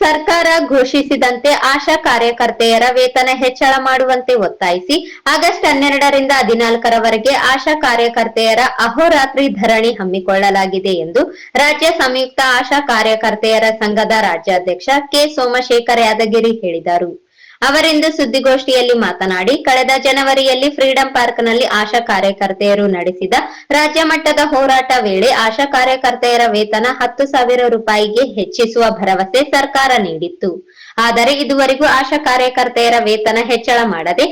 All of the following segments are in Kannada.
ಸರ್ಕಾರ ಘೋಷಿಸಿದಂತೆ ಆಶಾ ಕಾರ್ಯಕರ್ತೆಯರ ವೇತನ ಹೆಚ್ಚಳ ಮಾಡುವಂತೆ ಒತ್ತಾಯಿಸಿ ಆಗಸ್ಟ್ ಹನ್ನೆರಡರಿಂದ ಹದಿನಾಲ್ಕರವರೆಗೆ ಆಶಾ ಕಾರ್ಯಕರ್ತೆಯರ ಅಹೋರಾತ್ರಿ ಧರಣಿ ಹಮ್ಮಿಕೊಳ್ಳಲಾಗಿದೆ ಎಂದು ರಾಜ್ಯ ಸಂಯುಕ್ತ ಆಶಾ ಕಾರ್ಯಕರ್ತೆಯರ ಸಂಘದ ರಾಜ್ಯಾಧ್ಯಕ್ಷ ಕೆ ಸೋಮಶೇಖರ್ ಯಾದಗಿರಿ ಹೇಳಿದರು. ಅವರಿಂದು ಸುದ್ದಿಗೋಷ್ಠಿಯಲ್ಲಿ ಮಾತನಾಡಿ, ಕಳೆದ ಜನವರಿಯಲ್ಲಿ ಫ್ರೀಡಂ ಪಾರ್ಕ್ನಲ್ಲಿ ಆಶಾ ಕಾರ್ಯಕರ್ತೆಯರು ನಡೆಸಿದ ರಾಜ್ಯ ಮಟ್ಟದ ಹೋರಾಟ ವೇಳೆ ಆಶಾ ಕಾರ್ಯಕರ್ತೆಯರ ವೇತನ ಹತ್ತು ಸಾವಿರ ರೂಪಾಯಿಗೆ ಹೆಚ್ಚಿಸುವ ಭರವಸೆ ಸರ್ಕಾರ ನೀಡಿತ್ತು. ಆದರೆ ಇದುವರೆಗೂ ಆಶಾ ಕಾರ್ಯಕರ್ತೆಯರ ವೇತನ ಹೆಚ್ಚಳ ಮಾಡದೆ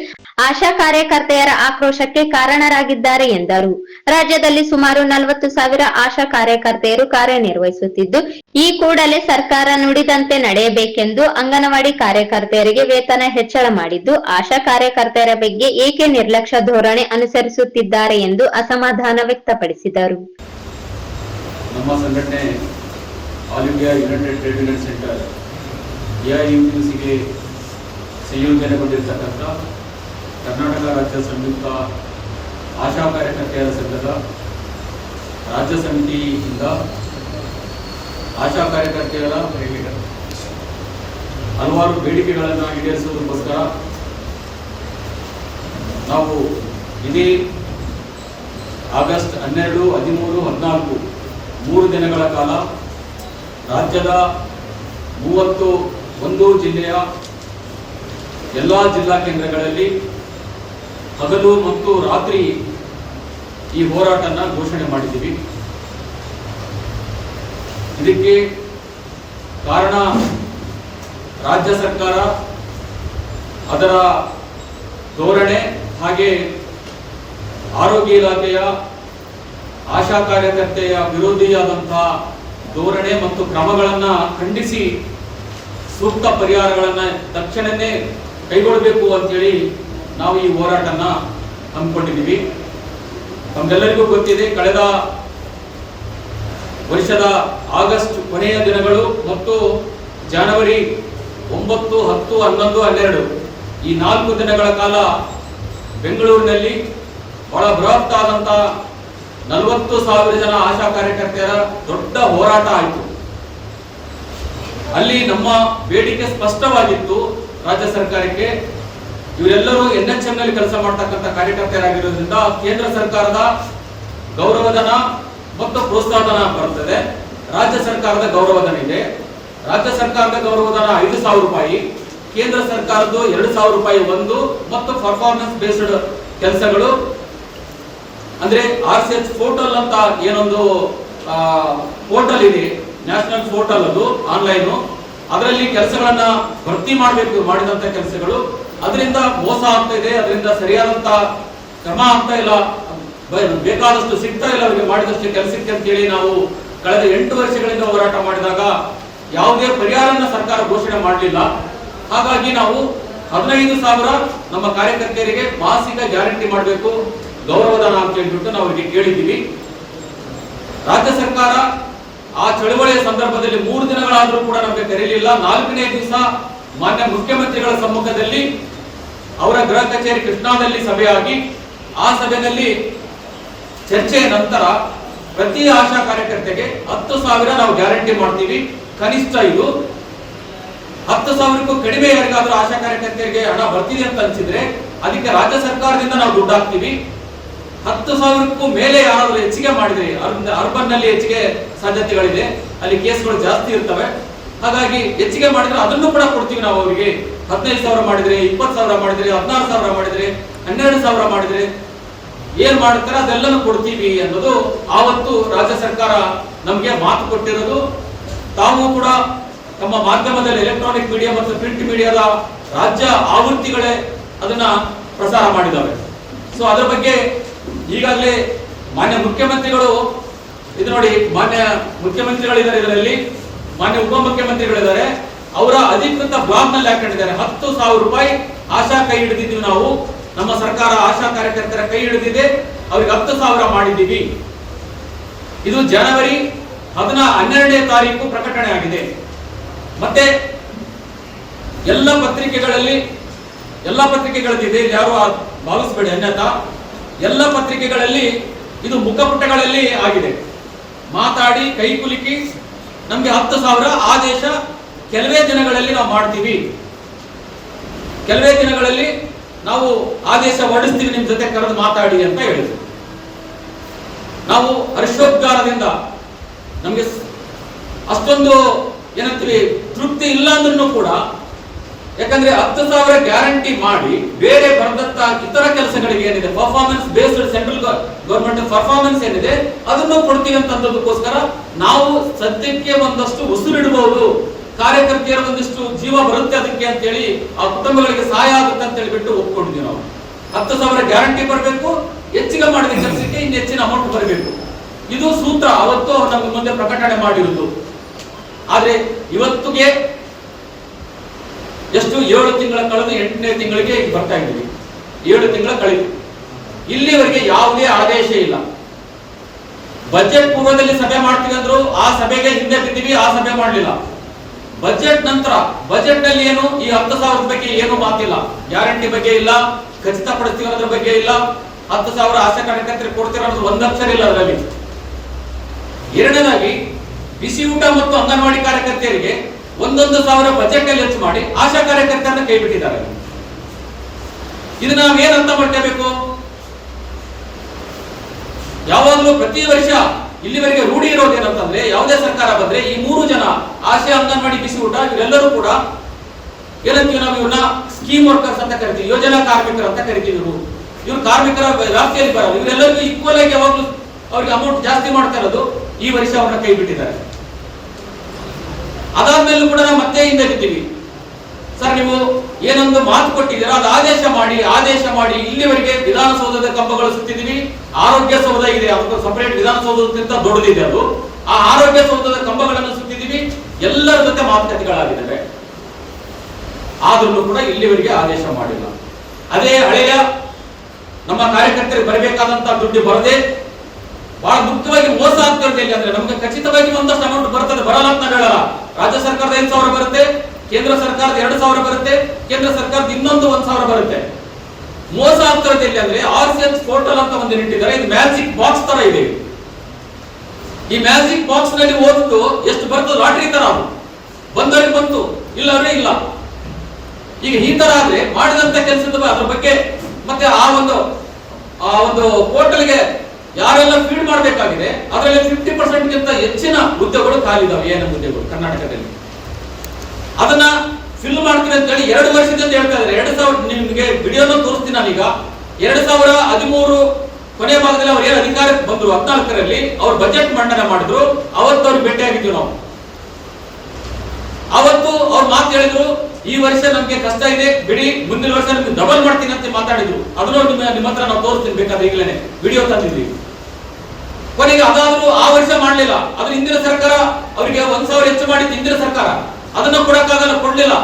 ಆಶಾ ಕಾರ್ಯಕರ್ತೆಯರ ಆಕ್ರೋಶಕ್ಕೆ ಕಾರಣರಾಗಿದ್ದಾರೆ ಎಂದರು. ರಾಜ್ಯದಲ್ಲಿ ಸುಮಾರು ನಲವತ್ತು ಸಾವಿರ ಆಶಾ ಕಾರ್ಯಕರ್ತೆಯರು ಕಾರ್ಯನಿರ್ವಹಿಸುತ್ತಿದ್ದು, ಈ ಕೂಡಲೇ ಸರ್ಕಾರ ನುಡಿದಂತೆ ನಡೆಯಬೇಕೆಂದು ಅಂಗನವಾಡಿ ಕಾರ್ಯಕರ್ತೆಯರಿಗೆ ವೇತನ ಹೆಚ್ಚಳ ಮಾಡಿದ್ದು, ಆಶಾ ಕಾರ್ಯಕರ್ತೆಯರ ಬಗ್ಗೆ ಏಕೆ ನಿರ್ಲಕ್ಷ್ಯ ಧೋರಣೆ ಅನುಸರಿಸುತ್ತಿದ್ದಾರೆ ಎಂದು ಅಸಮಾಧಾನ ವ್ಯಕ್ತಪಡಿಸಿದರು. ನಮ್ಮ ಸಂಘಟನೆ all India united trade union centre ಎಐಯುಸಿಗೆ ಸಂಯೋಜನೆಗೊಂಡಿರ್ತಕ್ಕಂಥ ಕರ್ನಾಟಕ ರಾಜ್ಯ ಸಂಯುಕ್ತ ಆಶಾ ಕಾರ್ಯಕರ್ತೆಯರ ಸಂಘದ ರಾಜ್ಯ ಸಮಿತಿಯಿಂದ ಆಶಾ ಕಾರ್ಯಕರ್ತೆಯರ ಹಲವಾರು ಬೇಡಿಕೆಗಳನ್ನು ಈಡೇರಿಸುವುದಕ್ಕೋಸ್ಕರ ನಾವು ಇದೇ ಆಗಸ್ಟ್ ಹನ್ನೆರಡು, ಹದಿಮೂರು, ಹದಿನಾಲ್ಕು, ಮೂರು ದಿನಗಳ ಕಾಲ ರಾಜ್ಯದ ಮೂವತ್ತು ಒಂದು ಜಿಲ್ಲೆಯ ಎಲ್ಲ ಜಿಲ್ಲಾ ಕೇಂದ್ರಗಳಲ್ಲಿ ಹಗಲು ಮತ್ತು ರಾತ್ರಿ ಈ ಹೋರಾಟನ ಘೋಷಣೆ ಮಾಡಿದ್ದೀವಿ. ಇದಕ್ಕೆ ಕಾರಣ ರಾಜ್ಯ ಸರ್ಕಾರ, ಅದರ ಧೋರಣೆ ಹಾಗೆ ಆರೋಗ್ಯ ಇಲಾಖೆಯ ಆಶಾ ಕಾರ್ಯಕರ್ತೆಯ ವಿರೋಧಿಯಾದಂತಹ ಧೋರಣೆ ಮತ್ತು ಕ್ರಮಗಳನ್ನು ಖಂಡಿಸಿ ಸೂಕ್ತ ಪರಿಹಾರಗಳನ್ನ ತಕ್ಷಣವೇ ಕೈಗೊಳ್ಳಬೇಕು ಅಂತೇಳಿ ನಾವು ಈ ಹೋರಾಟನ ಹಮ್ಮಿಕೊಂಡಿದ್ದೀವಿ. ನಮ್ಗೆಲ್ಲರಿಗೂ ಗೊತ್ತಿದೆ, ಕಳೆದ ವರ್ಷದ ಆಗಸ್ಟ್ ಕೊನೆಯ ದಿನಗಳು ಮತ್ತು ಜನವರಿ ಒಂಬತ್ತು, ಹತ್ತು, ಹನ್ನೊಂದು, ಹನ್ನೆರಡು ಈ ನಾಲ್ಕು ದಿನಗಳ ಕಾಲ ಬೆಂಗಳೂರಿನಲ್ಲಿ ಬಹಳ ಬೃಹತ್ ಆದಂತಹ ನಲವತ್ತು ಸಾವಿರ ಜನ ಆಶಾ ಕಾರ್ಯಕರ್ತೆಯರ ದೊಡ್ಡ ಹೋರಾಟ ಆಯಿತು. ಅಲ್ಲಿ ನಮ್ಮ ಬೇಡಿಕೆ ಸ್ಪಷ್ಟವಾಗಿತ್ತು ರಾಜ್ಯ ಸರ್ಕಾರಕ್ಕೆ. ಇವರೆಲ್ಲರೂ ಎನ್ ಎಚ್ ಎಂ ನಲ್ಲಿ ಕೆಲಸ ಮಾಡ್ತಕ್ಕಂಥ ಕಾರ್ಯಕರ್ತರಾಗಿರೋದ್ರಿಂದ ಕೇಂದ್ರ ಸರ್ಕಾರದ ಗೌರವಧನ ಮತ್ತು ಪ್ರೋತ್ಸಾಹಧನ ಬರುತ್ತದೆ ರಾಜ್ಯ ಸರ್ಕಾರದ ಗೌರವಧನ ಇದೆ. ರಾಜ್ಯ ಸರ್ಕಾರದ ಗೌರವಧನ ಐದು ಸಾವಿರ ರೂಪಾಯಿ, ಕೇಂದ್ರ ಸರ್ಕಾರದ್ದು ಎರಡು ಸಾವಿರ ರೂಪಾಯಿ ಒಂದು ಮತ್ತು ಪರ್ಫಾರ್ಮೆನ್ಸ್ ಬೇಸ್ಡ್ ಕೆಲಸಗಳು. ಅಂದ್ರೆ ಆರ್ ಸಿ ಎಚ್ ಪೋರ್ಟಲ್ ಅಂತ ಏನೊಂದು ಪೋರ್ಟಲ್ ಇದೆ. ನ್ಯಾಷನಲ್ ಪೋರ್ಟಲ್ ಅದು, ಆನ್ಲೈನ್. ಅದರಲ್ಲಿ ಕೆಲಸಗಳನ್ನ ಭರ್ತಿ ಮಾಡಬೇಕು, ಮಾಡಿದಂತ ಕೆಲಸಗಳು. ಅದರಿಂದ ಮೋಸ ಆಗ್ತಾ ಇದೆ, ಅದರಿಂದ ಸರಿಯಾದಂತ ಕ್ರಮ ಆಗ್ತಾ ಇಲ್ಲ. ಬೇಕಾದಷ್ಟು ಸಿಗ್ತಾ ಇಲ್ಲ ಅವರಿಗೆ ಮಾಡಿದಷ್ಟು ಕೆಲಸಕ್ಕೆ ಅಂತೇಳಿ ನಾವು ಕಳೆದ ಎಂಟು ವರ್ಷಗಳಿಂದ ಹೋರಾಟ ಮಾಡಿದಾಗ ಯಾವುದೇ ಪರಿಹಾರನ ಸರ್ಕಾರ ಘೋಷಣೆ ಮಾಡಲಿಲ್ಲ. ಹಾಗಾಗಿ ನಾವು ಹದಿನೈದು ಸಾವಿರ ನಮ್ಮ ಕಾರ್ಯಕರ್ತೆಯರಿಗೆ ಮಾಸಿಕ ಗ್ಯಾರಂಟಿ ಮಾಡಬೇಕು. ಗೌರವಧನ ಅಂತ ಹೇಳ್ಬಿಟ್ಟು ನಾವು ಅವರಿಗೆ ಕೇಳಿದ್ದೀವಿ. ರಾಜ್ಯ ಸರ್ಕಾರ ಆ ಚಳುವಳಿಯ ಸಂದರ್ಭದಲ್ಲಿ ಮೂರು ದಿನಗಳಾದರೂ ಕೂಡ ನಮಗೆ ಕರೆಯಲಿಲ್ಲ ನಾಲ್ಕನೇ ದಿವಸ ಮಾನ್ಯ ಮುಖ್ಯಮಂತ್ರಿಗಳ ಸಮ್ಮುಖದಲ್ಲಿ ಅವರ ಗೃಹ ಕಚೇರಿ ಕೃಷ್ಣಾದಲ್ಲಿ ಸಭೆಯಾಗಿ, ಆ ಸಭೆಯಲ್ಲಿ ಚರ್ಚೆಯ ನಂತರ ಪ್ರತಿ ಆಶಾ ಕಾರ್ಯಕರ್ತೆಗೆ ಹತ್ತು ಸಾವಿರ ನಾವು ಗ್ಯಾರಂಟಿ ಮಾಡ್ತೀವಿ. ಕನಿಷ್ಠ ಇದು. ಹತ್ತು ಸಾವಿರಕ್ಕೂ ಕಡಿಮೆ ಯಾರಿಗಾದ್ರೂ ಆಶಾ ಕಾರ್ಯಕರ್ತೆಯರಿಗೆ ಹಣ ಬರ್ತಿದೆ ಅಂತ ಅನ್ಸಿದ್ರೆ, ಅದಕ್ಕೆ ರಾಜ್ಯ ಸರ್ಕಾರದಿಂದ ನಾವು ದುಡ್ಡು ಹಾಕ್ತೀವಿ. ಹತ್ತು ಸಾವಿರಕ್ಕೂ ಮೇಲೆ ಯಾರಾದರೂ ಹೆಚ್ಚಿಗೆ ಮಾಡಿದ್ರಿ ಅರ್ಬನ್ನಲ್ಲಿ ಹೆಚ್ಚಿಗೆ ಸಾಧ್ಯತೆಗಳಿದೆ, ಅಲ್ಲಿ ಕೇಸ್ಗಳು ಜಾಸ್ತಿ ಇರ್ತವೆ. ಹಾಗಾಗಿ ಹೆಚ್ಚಿಗೆ ಮಾಡಿದ್ರೆ ಅದನ್ನು ಕೂಡ ಕೊಡ್ತೀವಿ ನಾವು ಅವರಿಗೆ. ಹದಿನೈದು ಸಾವಿರ ಮಾಡಿದ್ರೆ, ಇಪ್ಪತ್ತು ಸಾವಿರ ಮಾಡಿದ್ರೆ, ಹದಿನಾರು ಸಾವಿರ ಮಾಡಿದ್ರೆ, ಹನ್ನೆರಡು ಸಾವಿರ ಮಾಡಿದ್ರೆ ಏನ್ ಮಾಡ್ತಾರೆ ಅದೆಲ್ಲನೂ ಕೊಡ್ತೀವಿ ಅನ್ನೋದು ಆವತ್ತು ರಾಜ್ಯ ಸರ್ಕಾರ ನಮ್ಗೆ ಮಾತು ಕೊಟ್ಟಿರೋದು. ತಾವು ಕೂಡ ತಮ್ಮ ಮಾಧ್ಯಮದಲ್ಲಿ ಎಲೆಕ್ಟ್ರಾನಿಕ್ ಮೀಡಿಯಾ ಮತ್ತು ಪ್ರಿಂಟ್ ಮೀಡಿಯಾದ ರಾಜ್ಯ ಆವೃತ್ತಿಗಳೇ ಅದನ್ನ ಪ್ರಸಾರ ಮಾಡಿದ್ದಾವೆ ಸೊ ಅದರ ಬಗ್ಗೆ ಈಗಾಗಲೇ ಮಾನ್ಯ ಮುಖ್ಯಮಂತ್ರಿಗಳು, ಇದು ನೋಡಿ, ಮಾನ್ಯ ಮುಖ್ಯಮಂತ್ರಿಗಳಿದ್ದಾರೆ ಇದರಲ್ಲಿ, ಮಾನ್ಯ ಉಪಮುಖ್ಯಮಂತ್ರಿಗಳಿದ್ದಾರೆ. ಅವರ ಅಧಿಕೃತ ಬ್ಲಾಗ್ನಲ್ಲಿ ಹಾಕೊಂಡಿದ್ದಾರೆ. ಹತ್ತು ಸಾವಿರ ರೂಪಾಯಿ ಆಶಾ ಕೈ ಹಿಡಿದಿದ್ದೀವಿ ನಾವು. ನಮ್ಮ ಸರ್ಕಾರ ಆಶಾ ಕಾರ್ಯಕರ್ತರ ಕೈ ಹಿಡಿದಿದೆ. ಅವ್ರಿಗೆ ಹತ್ತು ಸಾವಿರ ಮಾಡಿದ್ದೀವಿ. ಇದು ಜನವರಿ ಹದಿನ ಹನ್ನೆರಡನೇ ತಾರೀಕು ಪ್ರಕಟಣೆ ಆಗಿದೆ. ಮತ್ತೆ ಎಲ್ಲ ಪತ್ರಿಕೆಗಳಲ್ಲಿ ಎಲ್ಲ ಪತ್ರಿಕೆಗಳಲ್ಲಿ ಯಾರು ಭಾವಿಸ್ಬೇಡಿ ಅನ್ಯತಾ ಎಲ್ಲ ಪತ್ರಿಕೆಗಳಲ್ಲಿ ಇದು ಮುಖಪುಟಗಳಲ್ಲಿ ಆಗಿದೆ. ಮಾತಾಡಿ, ಕೈ ನಮಗೆ ಹತ್ತು ಸಾವಿರ ಆದೇಶ ಕೆಲವೇ ದಿನಗಳಲ್ಲಿ ನಾವು ಮಾಡ್ತೀವಿ. ಕೆಲವೇ ದಿನಗಳಲ್ಲಿ ನಾವು ಆದೇಶ ಹೊಡಿಸ್ತೀವಿ ನಿಮ್ಮ ಜೊತೆ ಕರೆದು ಮಾತಾಡಿ ಅಂತ ಹೇಳಿದ್ರು. ನಾವು ಹರ್ಷೋದ್ಗಾರದಿಂದ ನಮ್ಗೆ ಅಷ್ಟೊಂದು ಏನಂತೀವಿ ತೃಪ್ತಿ ಇಲ್ಲ ಅಂದ್ರೂ ಕೂಡ ಯಾಕಂದ್ರೆ ಹತ್ತು ಸಾವಿರ ಗ್ಯಾರಂಟಿ ಮಾಡಿ ಬೇರೆ ಬರೆದಂತ ಇತರ ಕೆಲಸಗಳಿಗೆ ಏನಿದೆ performance based central government performance ಏನಿದೆ, ಅದನ್ನು ಕೊಡ್ತೀವಿ ಅಂತಂದದಕ್ಕೋಸ್ಕರ ನಾವು ಸದ್ಯಕ್ಕೆ ಒಂದಷ್ಟು ಉಸಿರಿಡಬಹುದು ಕಾರ್ಯಕರ್ತೆಯರ ಒಂದಿಷ್ಟು ಜೀವ ಬರುತ್ತೆ ಅದಕ್ಕೆ ಅಂತೇಳಿ ಆ ಕುಟುಂಬಗಳಿಗೆ ಸಹಾಯ ಆಗುತ್ತೆ ಅಂತ ಹೇಳಿಬಿಟ್ಟು ಒಪ್ಕೊಂಡಿದ್ವಿ ನಾವು. ಹತ್ತು ಸಾವಿರ ಗ್ಯಾರಂಟಿ ಬರಬೇಕು ಹೆಚ್ಚಿಗೆ ಮಾಡಿದ ಕೆಲಸಕ್ಕೆ ಇನ್ನು ಹೆಚ್ಚಿನ ಅಮೌಂಟ್ ಬರಬೇಕು. ಇದು ಸೂತ್ರ, ಅವತ್ತು ನಮ್ಗೆ ಮುಂದೆ ಪ್ರಕಟಣೆ ಮಾಡಿರುವುದು. ಆದ್ರೆ ಇವತ್ತಿಗೆ ಎಷ್ಟು ಏಳು ತಿಂಗಳ ಕಳೆದು ಎಂಟನೇ ತಿಂಗಳಿಗೆ ಬರ್ತಾ ಇದ್ದೀವಿ ಏಳು ತಿಂಗಳ ಕಳೆದು. ಇಲ್ಲಿವರೆಗೆ ಯಾವುದೇ ಆದೇಶ ಇಲ್ಲ. ಬಜೆಟ್ ಪೂರ್ವದಲ್ಲಿ ಸಭೆ ಮಾಡ್ತೀವಿ ಅಂದ್ರು ಆ ಸಭೆಗೆ ಹಿಂದೆ ಬಿದ್ದೀವಿ, ಆ ಸಭೆ ಮಾಡಲಿಲ್ಲ. ಬಜೆಟ್ ನಂತರ ಬಜೆಟ್ನಲ್ಲಿ ಏನು, ಈ ಹತ್ತು ಸಾವಿರದ ಬಗ್ಗೆ ಏನು ಮಾತಿಲ್ಲ. ಗ್ಯಾರಂಟಿ ಬಗ್ಗೆ ಇಲ್ಲ, ಖಚಿತಪಡಿಸ್ತೀವಿ ಅನ್ನೋದ್ರ ಬಗ್ಗೆ ಇಲ್ಲ. ಹತ್ತು ಸಾವಿರ ಆಸೆ ಕಾರ್ಯಕರ್ತರಿಗೆ ಕೊಡ್ತೀರ ಅನ್ನೋದು ಒಂದಕ್ಷರ ಇಲ್ಲ ಅದರಲ್ಲಿ. ಎರಡನೇದಾಗಿ, ಬಿಸಿ ಊಟ ಮತ್ತು ಅಂಗನವಾಡಿ ಕಾರ್ಯಕರ್ತೆಯರಿಗೆ ಒಂದೊಂದು ಸಾವಿರ ಬಜೆಟ್ ಅಲ್ಲಿ ಹೆಚ್ಚು ಮಾಡಿ ಆಶಾ ಕಾರ್ಯಕರ್ತರನ್ನ ಕೈ ಬಿಟ್ಟಿದ್ದಾರೆ ಇದು ನಾವೇನ್ ಅರ್ಥ ಮಾಡ್ಕೋಬೇಕು? ಯಾವಾಗಲೂ ಪ್ರತಿ ವರ್ಷ ಇಲ್ಲಿವರೆಗೆ ರೂಢಿ ಇರೋದೇನಂತಂದ್ರೆ ಯಾವುದೇ ಸರ್ಕಾರ ಬಂದ್ರೆ ಈ ಮೂರು ಜನ ಆಶೆ ಅಂಗನವಾಡಿ ಬಿಸಿ ಊಟ, ಇವರೆಲ್ಲರೂ ಕೂಡ ಏನಂತೀವಿ ನಾವು ಇವ್ರನ್ನ ಸ್ಕೀಮ್ ವರ್ಕರ್ಸ್ ಅಂತ ಕರಿತೀವಿ, ಯೋಜನಾ ಕಾರ್ಮಿಕರು ಅಂತ ಕರಿತೀವಿ ಇವರು. ಇವ್ರು ಕಾರ್ಮಿಕರ ವ್ಯಾಪ್ತಿಯಲ್ಲಿ ಬರೋದು ಇವರೆಲ್ಲರಿಗೂ ಈಕ್ವಲ್ ಆಗಿ ಯಾವಾಗಲೂ ಅವ್ರಿಗೆ ಅಮೌಂಟ್ ಜಾಸ್ತಿ ಮಾಡ್ತಾ ಇರೋದು ಈ ವರ್ಷ ಅವ್ರನ್ನ ಕೈ ಬಿಟ್ಟಿದ್ದಾರೆ. ಅದಾದ್ಮೇಲೂ ಕೂಡ ನಾವು ಮತ್ತೆ ಹಿಂದೆ ಬಿದ್ದೀವಿ. ಸರ್, ನೀವು ಏನೊಂದು ಮಾತು ಕೊಟ್ಟಿದ್ದೀರಾ? ಅದು ಆದೇಶ ಮಾಡಿ ಆದೇಶ ಮಾಡಿ ಇಲ್ಲಿವರೆಗೆ ವಿಧಾನಸೌಧದ ಕಂಬಗಳು ಸುತ್ತಿದೀವಿ ಆರೋಗ್ಯ ಸೌಧ ಇದೆ, ಅದಕ್ಕೆ ಸಪರೇಟ್ ವಿಧಾನಸೌಧಕ್ಕಿಂತ ದೊಡ್ಡದಿದೆ ಅದು. ಆ ಆರೋಗ್ಯ ಸೌಧದ ಕಂಬಗಳನ್ನು ಸುತ್ತಿದೀವಿ ಎಲ್ಲರ ಜೊತೆ ಮಾತುಕತೆಗಳಾಗಿದ್ದಾವೆ. ಆದ್ರೂ ಕೂಡ ಇಲ್ಲಿವರೆಗೆ ಆದೇಶ ಮಾಡಿಲ್ಲ. ಅದೇ ಹಳೆಯ ನಮ್ಮ ಕಾರ್ಯಕರ್ತರಿಗೆ ಬರಬೇಕಾದಂತಹ ದುಡ್ಡು ಬರದೆ ಬಹಳ ಮುಕ್ತವಾಗಿ ಮೋಸ ಆಗ್ತಾ ಇದೆ ಅಂದ್ರೆ ನಮಗೆ ಖಚಿತವಾಗಿ ಒಂದಷ್ಟು ಅಮೌಂಟ್ ಬರ್ತದೆ ಬರಲ್ಲ ಅಂತ ಹೇಳಲ್ಲ. ರಾಜ್ಯ ಸರ್ಕಾರದ ಐದು ಸಾವಿರ ಬರುತ್ತೆ, ಕೇಂದ್ರ ಸರ್ಕಾರದ ಎರಡು ಸಾವಿರ ಬರುತ್ತೆ, ಕೇಂದ್ರ ಸರ್ಕಾರದ ಇನ್ನೊಂದು ಒಂದ್ ಸಾವಿರ ಬರುತ್ತೆ. ಮೋಸ ಆಗ್ತಾ ಇದೆ ಅಂದ್ರೆ ಆರ್ ಸಿ ಪೋರ್ಟಲ್ ಅಂತ ಒಂದು ಇಟ್ಟಿದ್ದಾರೆ ಇದು ಮ್ಯಾಜಿಕ್ ಬಾಕ್ಸ್ ತರ ಇದೆ. ಈ ಮ್ಯಾಜಿಕ್ ಬಾಕ್ಸ್ನಲ್ಲಿ ಓದಿದ್ದು ಎಷ್ಟು ಬರ್ತದೆ? ಲಾಟ್ರಿ ತರ ಬಂದವರಿಗೆ ಬಂತು ಇಲ್ಲ ಅಂದ್ರೆ ಇಲ್ಲ. ಈಗ ಈ ತರ ಆದ್ರೆ ಮಾಡಿದಂತ ಕೆಲಸದ ಅದ್ರ ಬಗ್ಗೆ ಮತ್ತೆ ಆ ಒಂದು ಆ ಒಂದು ಪೋರ್ಟಲ್ಗೆ ಯಾರೆಲ್ಲ ಫೀಡ್ ಮಾಡಬೇಕಾಗಿದೆ, ಅದರಲ್ಲಿ ಫಿಫ್ಟಿ ಪರ್ಸೆಂಟ್ ಗಿಂತ ಹೆಚ್ಚಿನ ಹುದ್ದೆಗಳು ಖಾಲಿ ಇದಾವೆ ಏನು ಹುದ್ದೆಗಳು ಕರ್ನಾಟಕದಲ್ಲಿ. ಅದನ್ನ ಫಿಲ್ ಮಾಡ್ತೀನಿ ಅಂತ ಹೇಳಿ ಎರಡು ವರ್ಷದಿಂದ ಹೇಳ್ತಾ ಇದ್ದಾರೆ. ಎರಡು ಸಾವಿರ ನಿಮ್ಗೆ ವಿಡಿಯೋನ ತೋರಿಸ್ತೀನಿ ನಾನೀಗ. ಎರಡು ಸಾವಿರ ಹದಿಮೂರು ಕೊನೆ ಭಾಗದಲ್ಲಿ ಅವ್ರು ಏನು ಅಧಿಕಾರಕ್ಕೆ ಬಂದ್ರು? ಹದಿನಾಲ್ಕರಲ್ಲಿ ಅವ್ರು ಬಜೆಟ್ ಮಂಡನೆ ಮಾಡಿದ್ರು. ಅವತ್ತು ಅವ್ರು ಭೇಟಿಯಾಗಿದ್ವಿ ನಾವು. ಅವತ್ತು ಅವ್ರು ಮಾತು ಹೇಳಿದ್ರು ಈ ವರ್ಷ ನಮ್ಗೆ ಕಷ್ಟ ಇದೆ. ಬಿಡಿ, ಮುಂದಿನ ವರ್ಷ ನಿಮ್ಗೆ ಡಬಲ್ ಮಾಡ್ತೀನಿ ಅಂತ ಮಾತಾಡಿದ್ರು. ಅದನ್ನು ನಿಮ್ಮ ಹತ್ರ ನಾವು ತೋರಿಸ್ತೀನಿ ಬೇಕಾದ್ರೆ ಈಗಲೇ. ವಿಡಿಯೋ ತಂದಿದ್ವಿ. ಕೊನೆಗೆ ಅದಾದ್ರೂ ಆ ವರ್ಷ ಮಾಡ್ಲಿಲ್ಲ. ಅದ್ರ ಹಿಂದಿನ ಸರ್ಕಾರ, ಅವರಿಗೆ ಒಂದ್ ಸಾವಿರ ಹೆಚ್ಚು ಮಾಡಿದ್ದು ಹಿಂದಿನ ಸರ್ಕಾರ. ಅದನ್ನ ಕೊಡಕ್ಕಾಗಲ್ಲ, ಕೊಡ್ಲಿಲ್ಲ.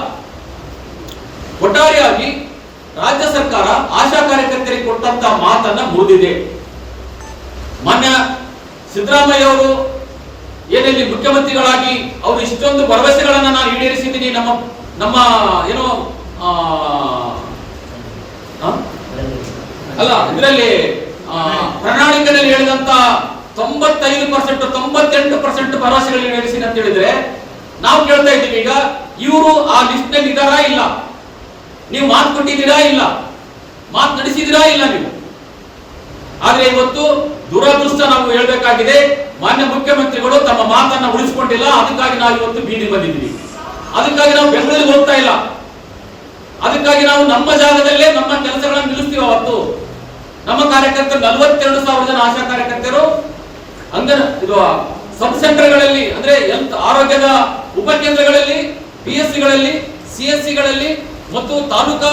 ಒಟ್ಟಾರೆಯಾಗಿ ರಾಜ್ಯ ಸರ್ಕಾರ ಆಶಾ ಕಾರ್ಯಕರ್ತರಿಗೆ ಕೊಟ್ಟಂತ ಮಾತನ್ನ ಮುರಿದಿದೆ. ಮಾನ್ಯ ಸಿದ್ದರಾಮಯ್ಯ ಅವರು ಏನಲ್ಲಿ ಮುಖ್ಯಮಂತ್ರಿಗಳಾಗಿ ಅವರು ಇಷ್ಟೊಂದು ಭರವಸೆಗಳನ್ನ ನಾನು ಈಡೇರಿಸಿದ್ದೀನಿ. ನಮ್ಮ ನಮ್ಮ, ಏನೋ? ಅಲ್ಲ, ಇದರಲ್ಲಿ ಪ್ರಣಾಳಿಕೆಯಲ್ಲಿ ಹೇಳಿದಂತ ತೊಂಬತ್ತೈದು ಪರ್ಸೆಂಟ್, ತೊಂಬತ್ತೆಂಟು ಪರ್ಸೆಂಟ್ ಭರವಸೆಗಳು ನಡೆಸಿ ಅಂತ ಹೇಳಿದ್ರೆ, ನಾವು ಕೇಳ್ತಾ ಇದ್ದೀವಿ, ಈಗ ಇವರು ಆ ಲಿಸ್ಟ್ನಲ್ಲಿ ಇದಾರಾ ಇಲ್ಲ? ನೀವು ಮಾತು ಕೊಟ್ಟಿದ್ದೀರಾ ಇಲ್ಲ? ಮಾತು ನಡೆಸಿದಿರಾ ಇಲ್ಲ ನೀವು? ಆದ್ರೆ ಇವತ್ತು ದುರದೃಷ್ಟ ನಾವು ಹೇಳ್ಬೇಕಾಗಿದೆ, ಮಾನ್ಯ ಮುಖ್ಯಮಂತ್ರಿಗಳು ತಮ್ಮ ಮಾತನ್ನ ಉಳಿಸಿಕೊಂಡಿಲ್ಲ, ಅದಕ್ಕಾಗಿ ನಾವು ಇವತ್ತು ಬೀದಿ ಬಂದಿದ್ದೀವಿ. ಅದಕ್ಕಾಗಿ ನಾವು ಬೆಂಗಳೂರಿಗೆ ಹೋಗ್ತಾ ಇಲ್ಲ. ಅದಕ್ಕಾಗಿ ನಾವು ನಮ್ಮ ಜಾಗದಲ್ಲೇ ನಮ್ಮ ಕೆಲಸಗಳನ್ನು ನಿಲ್ಲಿಸ್ತೀವಿ ಅವತ್ತು. ನಮ್ಮ ಕಾರ್ಯಕರ್ತರು ನಲವತ್ತೆರಡು ಸಾವಿರ ಜನ ಆಶಾ ಕಾರ್ಯಕರ್ತರು. ಅಂಗನ ಇದು ಸಬ್ ಸೆಂಟರ್ಗಳಲ್ಲಿ ಅಂದ್ರೆ ಹೆಲ್ತ್, ಆರೋಗ್ಯದ ಉಪಕೇಂದ್ರಗಳಲ್ಲಿ ಪಿ ಎಸ್ ಸಿಗಳಲ್ಲಿ, ಸಿ ಎಸ್ ಸಿಗಳಲ್ಲಿ ಮತ್ತು ತಾಲೂಕಾ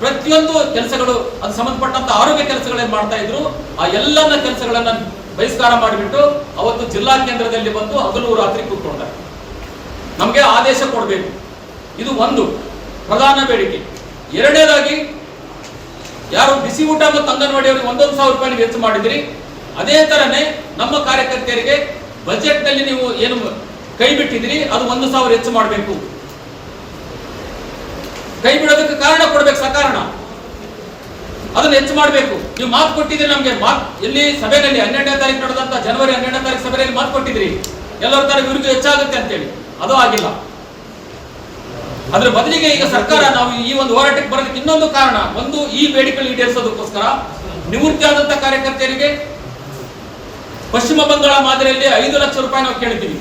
ಪ್ರತಿಯೊಂದು ಕೆಲಸಗಳು, ಅದು ಸಂಬಂಧಪಟ್ಟಂತ ಆರೋಗ್ಯ ಕೆಲಸಗಳೇನ್ ಮಾಡ್ತಾ ಇದ್ರು, ಆ ಎಲ್ಲನ ಕೆಲಸಗಳನ್ನ ಬಹಿಷ್ಕಾರ ಮಾಡಿಬಿಟ್ಟು ಅವತ್ತು ಜಿಲ್ಲಾ ಕೇಂದ್ರದಲ್ಲಿ ಬಂದು ಹಗಲು ರಾತ್ರಿ ಕೂತ್ಕೊಳ್ತಾರೆ ನಮಗೆ ಆದೇಶ ಕೊಡಬೇಕು. ಇದು ಒಂದು ಪ್ರಧಾನ ಬೇಡಿಕೆ. ಎರಡನೇದಾಗಿ, ಯಾರು ಬಿಸಿ ಊಟ ಮತ್ತು ಅಂಗನವಾಡಿ ಅವರಿಗೆ ಒಂದೊಂದು ಸಾವಿರ ರೂಪಾಯಿ ವೆಚ್ಚ ಮಾಡಿದ್ರಿ ಅದೇ ತರನೇ ನಮ್ಮ ಕಾರ್ಯಕರ್ತೆಯರಿಗೆ ಬಜೆಟ್ನಲ್ಲಿ ನೀವು ಏನು ಕೈ ಬಿಟ್ಟಿದ್ರಿ ಅದು ಒಂದು ಸಾವಿರ ಹೆಚ್ಚು ಮಾಡಬೇಕು. ಕೈ ಬಿಡೋದಕ್ಕೆ ಕಾರಣ ಕೊಡಬೇಕು, ಸಕಾರಣ. ಅದನ್ನ ಹೆಚ್ಚು ಮಾಡಬೇಕು. ನೀವು ಮಾತು ಕೊಟ್ಟಿದ್ರಿ ನಮಗೆ, ಮಾತು ಎಲ್ಲಿ ಸಭೆಯಲ್ಲಿ ಹನ್ನೆರಡನೇ ತಾರೀಕು ನಡೆದಂತ ಜನವರಿ ಹನ್ನೆರಡನೇ ತಾರೀಕು ಸಭೆಯಲ್ಲಿ ಮಾತು ಕೊಟ್ಟಿದ್ರಿ ಎಲ್ಲರ ತರ ಇವ್ರಿಗೂ ಹೆಚ್ಚಾಗುತ್ತೆ ಅಂತೇಳಿ. ಅದು ಆಗಿಲ್ಲ. ಅದ್ರ ಬದಲಿಗೆ ಈಗ ಸರ್ಕಾರ ನಾವು ಈ ಒಂದು ಹೋರಾಟಕ್ಕೆ ಬರೋದಕ್ಕೆ ಇನ್ನೊಂದು ಕಾರಣ, ಒಂದು ಈ ಬೇಡಿಕೆಗಳು ಈಡೇರಿಸೋದಕ್ಕೋಸ್ಕರ ನಿವೃತ್ತಿ ಆದಂತ ಕಾರ್ಯಕರ್ತರಿಗೆ ಪಶ್ಚಿಮ ಬಂಗಾಳ ಮಾದರಿಯಲ್ಲಿ ಐದು ಲಕ್ಷ ರೂಪಾಯಿ ನಾವು ಕೇಳಿದ್ದೀವಿ.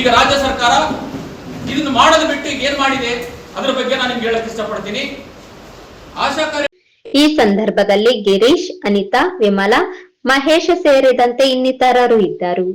ಈಗ ರಾಜ್ಯ ಸರ್ಕಾರ ಇದನ್ನು ಮಾಡೋದು ಬಿಟ್ಟು ಏನ್ ಮಾಡಿದೆ, ಅದ್ರ ಬಗ್ಗೆ ನಾನು ನಿಮ್ಗೆ ಹೇಳಕ್ ಇಷ್ಟಪಡ್ತೀನಿ. ಆಶಾ ಕಾರ್ಯ ಈ ಸಂದರ್ಭದಲ್ಲಿ ಗಿರೀಶ್, ಅನಿತಾ, ವಿಮಲಾ, ಮಹೇಶ ಸೇರಿದಂತೆ ಇನ್ನಿತರರು ಇದ್ದರು.